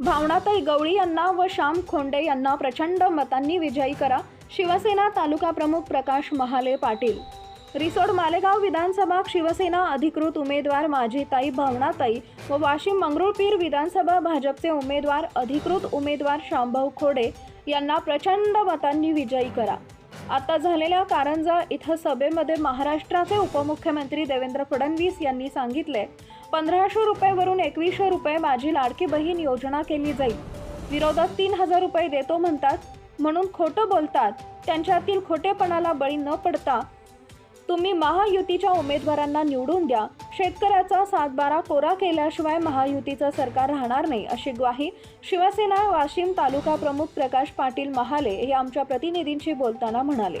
भावनाताई गवळी यांना व श्याम खोंडे यांना प्रचंड मतांनी विजयी करा. शिवसेना तालुका प्रमुख प्रकाश महाले पाटील. रिसोड मालेगाव विधानसभा शिवसेना अधिकृत उमेदवार माझीताई भावनाताई व वाशिम मंगरुळपीर विधानसभा भाजपचे उमेदवार अधिकृत उमेदवार श्यामभाऊ खोडे यांना प्रचंड मतांनी विजयी करा. आता झालेल्या कारंजा इथं सभेमध्ये महाराष्ट्राचे उपमुख्यमंत्री देवेंद्र फडणवीस यांनी सांगितले पंधराशे रुपयेवरून एकवीसशे रुपये माझी लाडकी बहीण योजना केली जाईल. विरोधात तीन हजार रुपये देतो म्हणतात म्हणून खोटं बोलतात त्यांच्यातील खोटेपणाला बळी न पडता. तुम्ही महायुतीच्या उमेदवारांना निवडून द्या शेतकऱ्याचा सातबारा कोरा केल्याशिवाय महायुतीचं सरकार राहणार नाही अशी ग्वाही शिवसेना वाशिम तालुका प्रमुख प्रकाश पाटील महाले हे आमच्या प्रतिनिधींशी बोलताना म्हणाले.